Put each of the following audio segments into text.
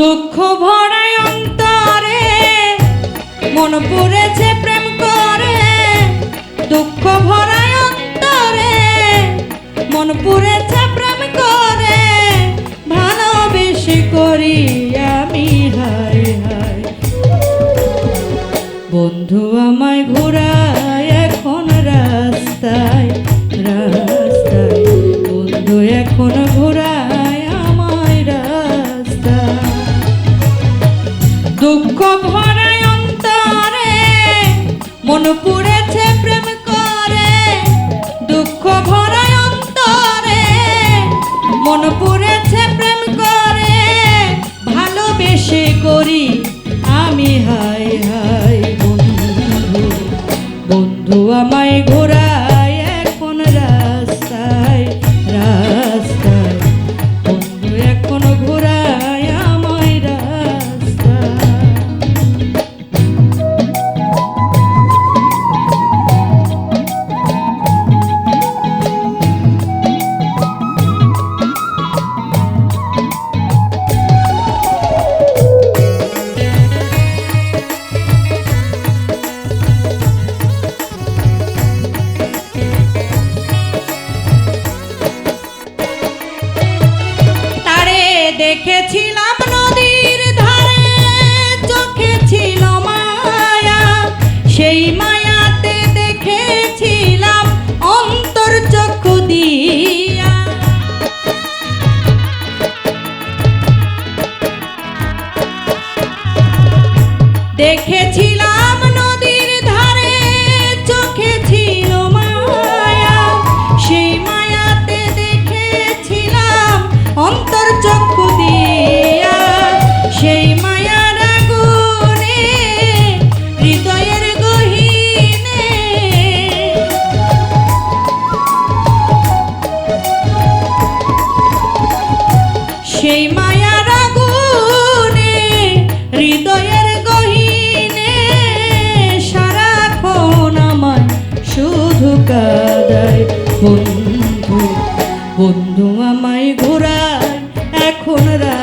দুঃখ ভরায় অন্তরে, মন পড়েছে প্রেম করে। দুঃখ ভরায় অন্তরে, মন পড়েছে প্রেম করে। ভালোবেসে করি আমি হাই হাই বন্ধু আমায় ঘোরায় এখন রাস্তায় রাস্তায়। বন্ধু এখন ঘোরায় মন পুড়েছে প্রেম করে, দুঃখ ভরায় অন্তরে। মন পুড়েছে প্রেম করে, ভালোবেসে করি আমি। হাই হাই বন্ধু বন্ধু আমায় ঘোরায় দেখেছিলাম বন্ধু বন্ধু আমায় ঘোরায় এখন রাস্তায়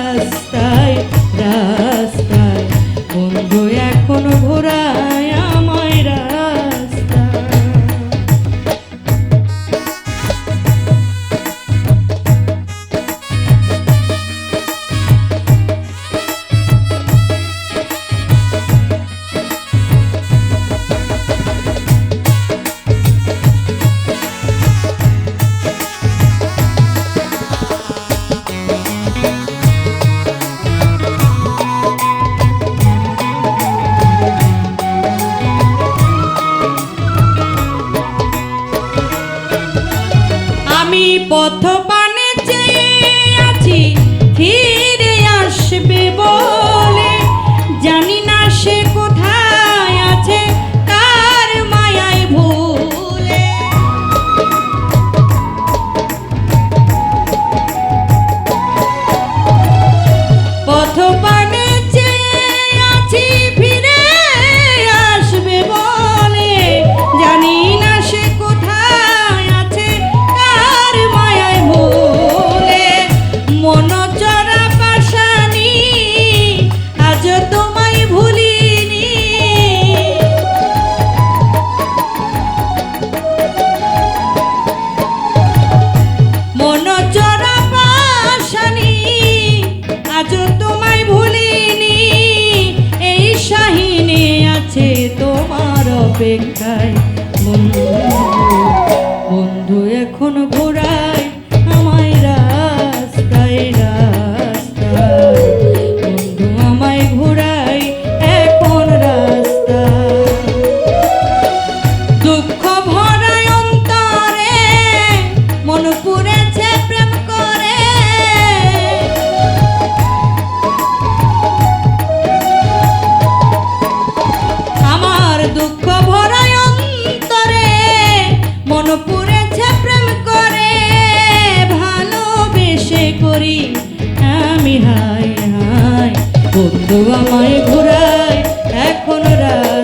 পথ পানে চেয়ে আছি। অপেক্ষায়। বন্ধু আমি হায় হায় বন্ধু আমায় ঘুরাই এখন রায়